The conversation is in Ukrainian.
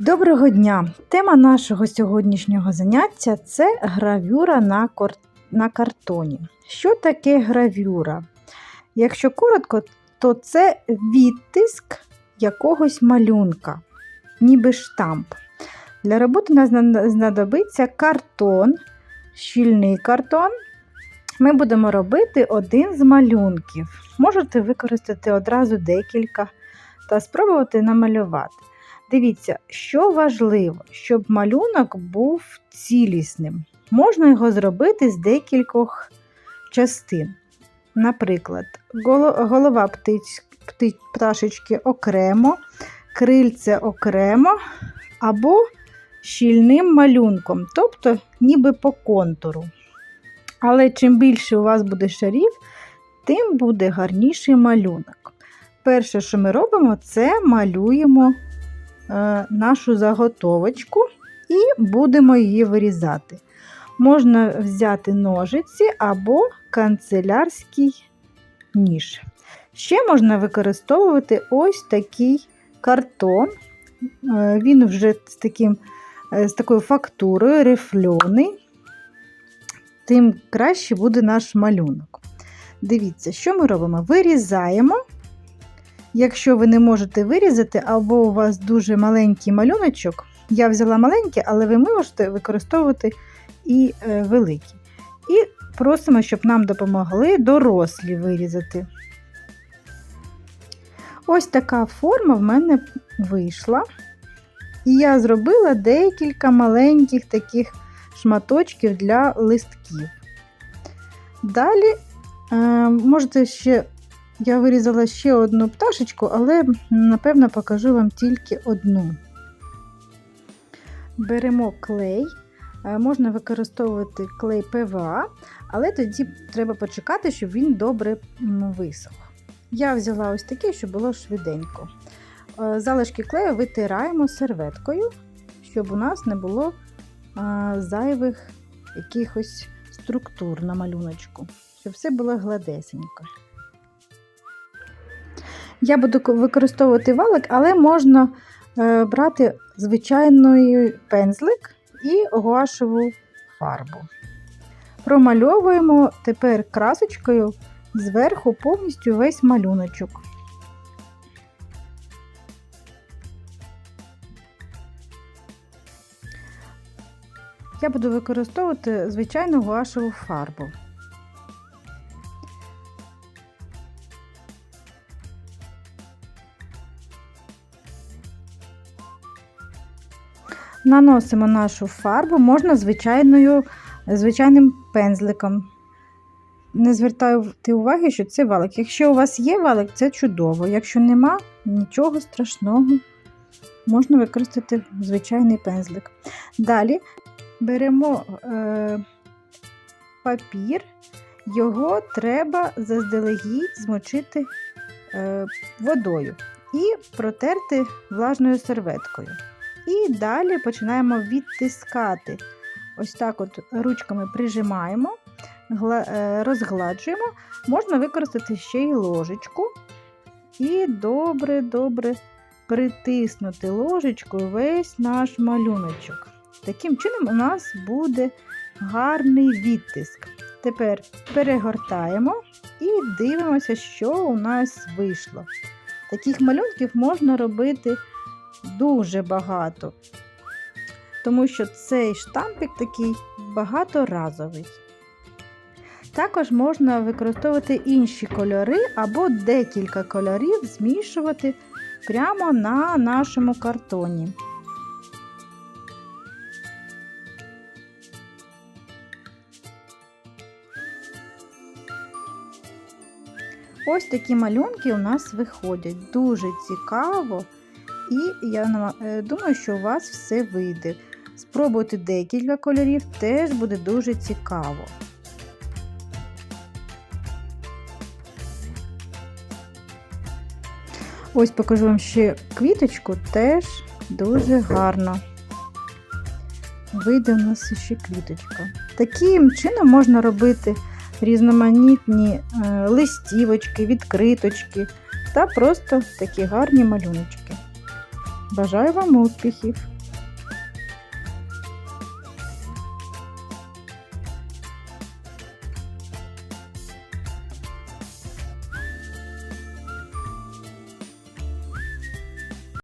Доброго дня! Тема нашого сьогоднішнього заняття це гравюра на, кор... на картоні. Що таке гравюра? Якщо коротко, то це відтиск якогось малюнка, ніби штамп. Для роботи зна- знадобиться картон, щільний картон. Ми будемо робити один з малюнків. Можете використати одразу декілька та спробувати намалювати. Дивіться, що важливо, щоб малюнок був цілісним. Можна його зробити з декількох частин. Наприклад, голова пташечки окремо, крильце окремо або щільним малюнком, тобто ніби по контуру. Але чим більше у вас буде шарів, тим буде гарніший малюнок. Перше, що ми робимо, це малюємо нашу заготовочку і будемо її вирізати. Можна взяти ножиці або канцелярський ніж. Ще можна використовувати ось такий картон. Е, Він вже з, таким, е, з такою фактурою, рифльоний, тим краще буде наш малюнок. Дивіться, що ми робимо? Вирізаємо. Якщо ви не можете вирізати, або у вас дуже маленький малюночок, я взяла маленький, але ви можете використовувати і е, великий. І просимо, щоб нам допомогли дорослі вирізати. Ось така форма в мене вийшла. І я зробила декілька маленьких таких шматочків для листків. Далі, е, можете ще я вирізала ще одну пташечку, але, напевно, покажу вам тільки одну. Беремо клей, Е, можна використовувати клей ПВА, але тоді треба почекати, щоб він добре висох. Я взяла ось такий, щоб було швиденько. Е, Залишки клею витираємо серветкою, щоб у нас не було е, зайвих якихось структур на малюночку, щоб все було гладесенько. Я буду використовувати валик, але можна е, брати звичайний пензлик і гуашеву фарбу. Промальовуємо тепер красочкою зверху повністю весь малюночок. Я буду використовувати звичайну гуашеву фарбу. Наносимо нашу фарбу, можна звичайною, звичайним пензликом. Не звертайте уваги, що це валик. Якщо у вас є валик, це чудово. Якщо нема, нічого страшного. Можна використати звичайний пензлик. Далі беремо е, папір, його треба заздалегідь змочити е, водою і протерти влажною серветкою. І далі починаємо відтискати. Ось так от ручками прижимаємо, е, розгладжуємо. Можна використати ще й ложечку. І добре-добре притиснути ложечкою весь наш малюночок. Таким чином у нас буде гарний відтиск. Тепер перегортаємо і дивимося, що у нас вийшло. Таких малюнків можна робити дуже багато, тому що цей штампик такий багаторазовий. Також можна використовувати інші кольори або декілька кольорів змішувати прямо на нашому картоні. Ось такі малюнки у нас виходять. Дуже цікаво. І я е, думаю, що у вас все вийде. Спробуйте декілька кольорів, теж буде дуже цікаво. Ось покажу вам ще квіточку, теж дуже гарно. Вийде у нас ще квіточка. Таким чином можна робити різноманітні е, листівочки, відкриточки та просто такі гарні малюночки. Бажаю вам успіхів!